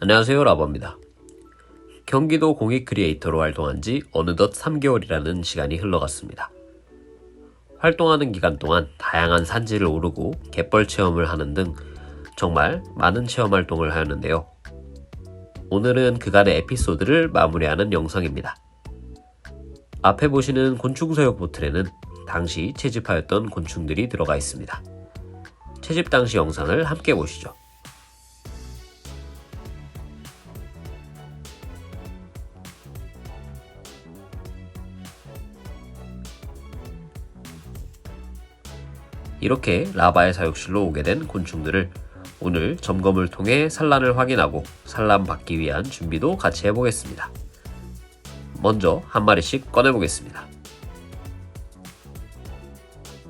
안녕하세요 라버입니다. 경기도 공익 크리에이터로 활동한 지 어느덧 3개월이라는 시간이 흘러갔습니다. 활동하는 기간 동안 다양한 산지를 오르고 갯벌 체험을 하는 등 정말 많은 체험 활동을 하였는데요. 오늘은 그간의 에피소드를 마무리하는 영상입니다. 앞에 보시는 곤충서역 보틀에는 당시 채집하였던 곤충들이 들어가 있습니다. 채집 당시 영상을 함께 보시죠. 이렇게 라바의 사육실로 오게 된 곤충들을 오늘 점검을 통해 산란을 확인하고 산란 받기 위한 준비도 같이 해보겠습니다. 먼저 한 마리씩 꺼내보겠습니다.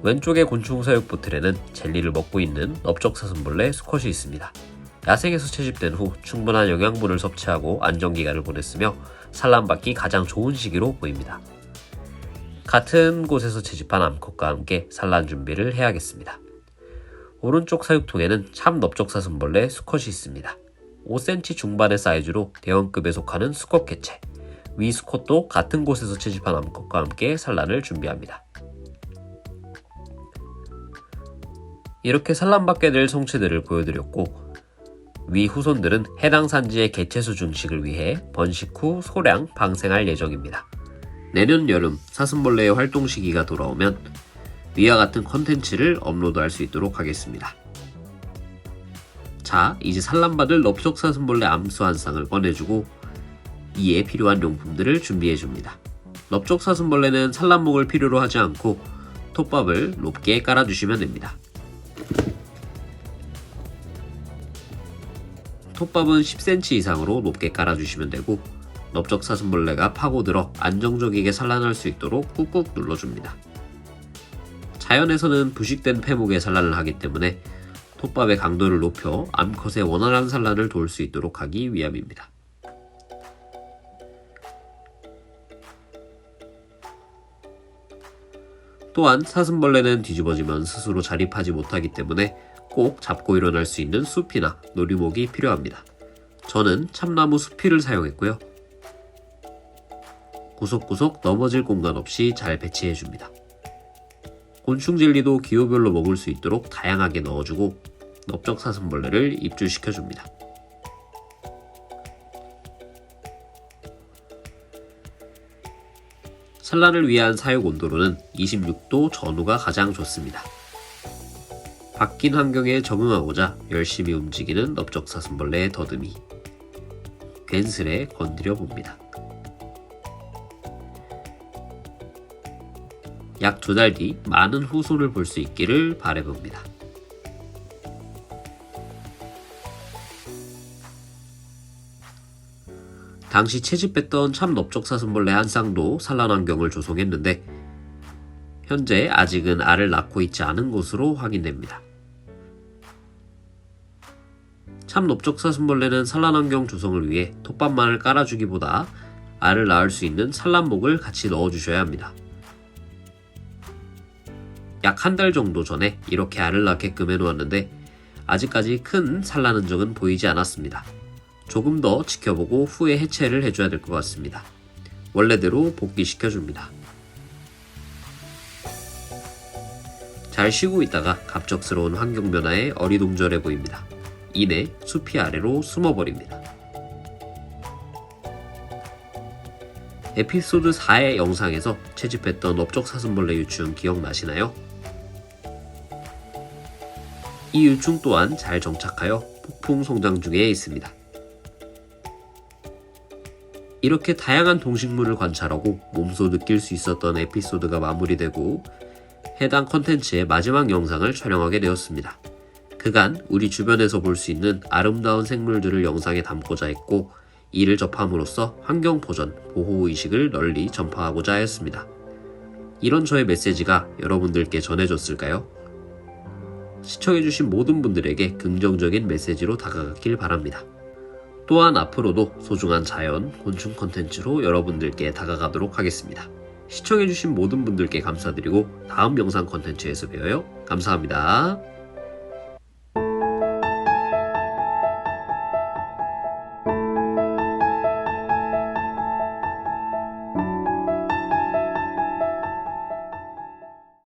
왼쪽의 곤충 사육 보틀에는 젤리를 먹고 있는 넓적사슴벌레 수컷이 있습니다. 야생에서 채집된 후 충분한 영양분을 섭취하고 안정기간을 보냈으며 산란받기 가장 좋은 시기로 보입니다. 같은 곳에서 채집한 암컷과 함께 산란 준비를 해야겠습니다. 오른쪽 사육통에는 참 넓적사슴벌레 수컷이 있습니다. 5cm 중반의 사이즈로 대형급에 속하는 수컷 개체. 위 수컷도 같은 곳에서 채집한 암컷과 함께 산란을 준비합니다. 이렇게 산란받게 될 성체들을 보여드렸고 위 후손들은 해당 산지의 개체수 증식을 위해 번식 후 소량 방생할 예정입니다. 내년 여름 사슴벌레의 활동 시기가 돌아오면 위와 같은 컨텐츠를 업로드할 수 있도록 하겠습니다. 자, 이제 산란받을 넓적사슴벌레 암수 한 쌍을 꺼내주고 이에 필요한 용품들을 준비해줍니다. 넓적사슴벌레는 산란목을 필요로 하지 않고 톱밥을 높게 깔아주시면 됩니다. 톱밥은 10cm 이상으로 높게 깔아주시면 되고 넓적사슴벌레가 파고들어 안정적이게 산란할 수 있도록 꾹꾹 눌러줍니다. 자연에서는 부식된 폐목에 산란을 하기 때문에 톱밥의 강도를 높여 암컷의 원활한 산란을 도울 수 있도록 하기 위함입니다. 또한 사슴벌레는 뒤집어지면 스스로 자립하지 못하기 때문에 꼭 잡고 일어날 수 있는 숲이나 놀이목이 필요합니다. 저는 참나무 수피를 사용했고요. 구석구석 넘어질 공간 없이 잘 배치해 줍니다. 곤충 젤리도 기호별로 먹을 수 있도록 다양하게 넣어주고 넓적 사슴벌레를 입주시켜 줍니다. 산란을 위한 사육 온도로는 26도 전후가 가장 좋습니다. 바뀐 환경에 적응하고자 열심히 움직이는 넓적 사슴벌레의 더듬이 괜스레 건드려 봅니다. 약 두 달 뒤 많은 후손을 볼 수 있기를 바래봅니다. 당시 채집했던 참 넓적사슴벌레 한 쌍도 산란 환경을 조성했는데 현재 아직은 알을 낳고 있지 않은 것으로 확인됩니다. 참 넓적사슴벌레는 산란 환경 조성을 위해 톱밥만을 깔아주기보다 알을 낳을 수 있는 산란목을 같이 넣어주셔야 합니다. 약 한 달 정도 전에 이렇게 알을 낳게끔 해놓았는데 아직까지 큰 산란 흔적은 보이지 않았습니다. 조금 더 지켜보고 후에 해체를 해줘야 될 것 같습니다. 원래대로 복귀시켜줍니다. 잘 쉬고 있다가 갑작스러운 환경 변화에 어리동절해 보입니다. 이내 숲이 아래로 숨어버립니다. 에피소드 4의 영상에서 채집했던 업적 사슴벌레 유충 기억나시나요? 이 유충 또한 잘 정착하여 폭풍 성장 중에 있습니다. 이렇게 다양한 동식물을 관찰하고 몸소 느낄 수 있었던 에피소드가 마무리되고 해당 컨텐츠의 마지막 영상을 촬영하게 되었습니다. 그간 우리 주변에서 볼 수 있는 아름다운 생물들을 영상에 담고자 했고 이를 접함으로써 환경 보전, 보호 의식을 널리 전파하고자 하였습니다. 이런 저의 메시지가 여러분들께 전해졌을까요? 시청해주신 모든 분들에게 긍정적인 메시지로 다가갔길 바랍니다. 또한 앞으로도 소중한 자연, 곤충 컨텐츠로 여러분들께 다가가도록 하겠습니다. 시청해주신 모든 분들께 감사드리고 다음 영상 컨텐츠에서 뵈어요. 감사합니다.